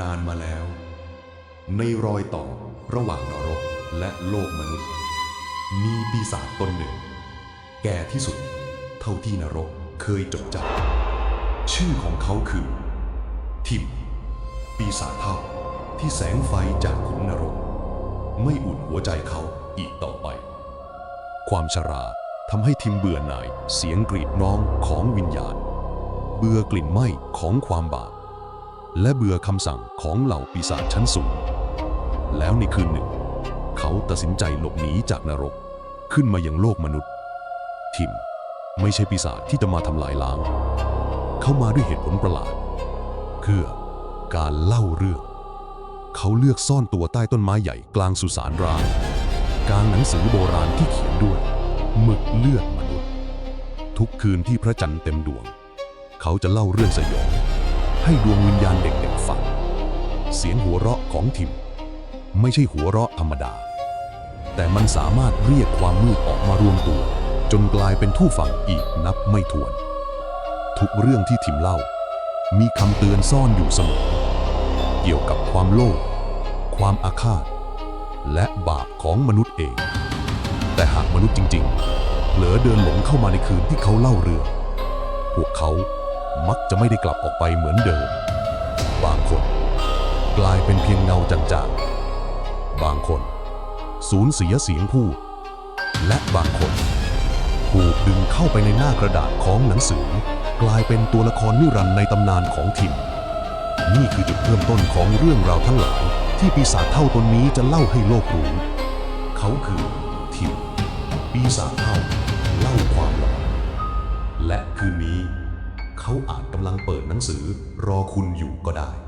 นานมาแล้ว ในรอยต่อระหว่างนรกและโลกมนุษย์ มีปีศาจตนหนึ่ง แก่ที่สุด เท่าที่นรกเคยจดจำชื่อของเขาคือ ทิม ปีศาจเท่าที่แสงไฟจากขุนนรก ไม่อุ่นหัวใจเขาอีกต่อไป ความชราทำให้ทิมเบื่อหน่ายเสียงกรีดร้องของวิญญาณ เบื่อกลิ่นไหม้ของความบาป และเบื่อคำสั่งของเหล่าปีศาจชั้นสูง แล้วในคืนหนึ่ง เขาตัดสินใจหลบหนีจากนรก ขึ้นมายังโลกมนุษย์ ทิมไม่ใช่ปีศาจที่จะมาทำลายล้าง เขามาด้วยเหตุผลประหลาด คือการเล่าเรื่อง เขาเลือกซ่อนตัวใต้ต้นไม้ใหญ่กลางสุสานร้างกลางหนังสือโบราณที่เขียนด้วยหมึกเลือดมนุษย์ ทุกคืนที่พระจันทร์เต็มดวง เขาจะเล่าเรื่องสยอง ให้ดวงวิญญาณเด็กๆฟัง เสียงหัวเราะของทิม ไม่ใช่หัวเราะธรรมดา แต่มันสามารถเรียกความมืดออกมารวมตัว จนกลายเป็นทู่ฟังอีกนับไม่ถ้วน ทุกเรื่องที่ทิมเล่า มีคำเตือนซ่อนอยู่เสมอ เกี่ยวกับความโลภความอาฆาต และบาปของมนุษย์เอง แต่หากมนุษย์จริง ๆเผลอเดินหลงเข้ามาในคืนที่เขาเล่าเรื่อง พวกเขา มักจะไม่ได้กลับออกไปเหมือนเดิม บางคน กลายเป็นเพียงเงาจางๆ บางคน สูญเสียเสียงพูด และบางคน ถูกดึงเข้าไปในหน้ากระดาษของหนังสือ กลายเป็นตัวละครนิรันดร์ในตำนานของทิมนี่คือจุดเริ่มต้นของเรื่องราวทั้งหลาย ที่ปีศาจเท่าตนนี้จะเล่าให้โลกรู้ เขาคือทิมปีศาจเท่า อาจกำลังเปิดหนังสือรอคุณอยู่ก็ได้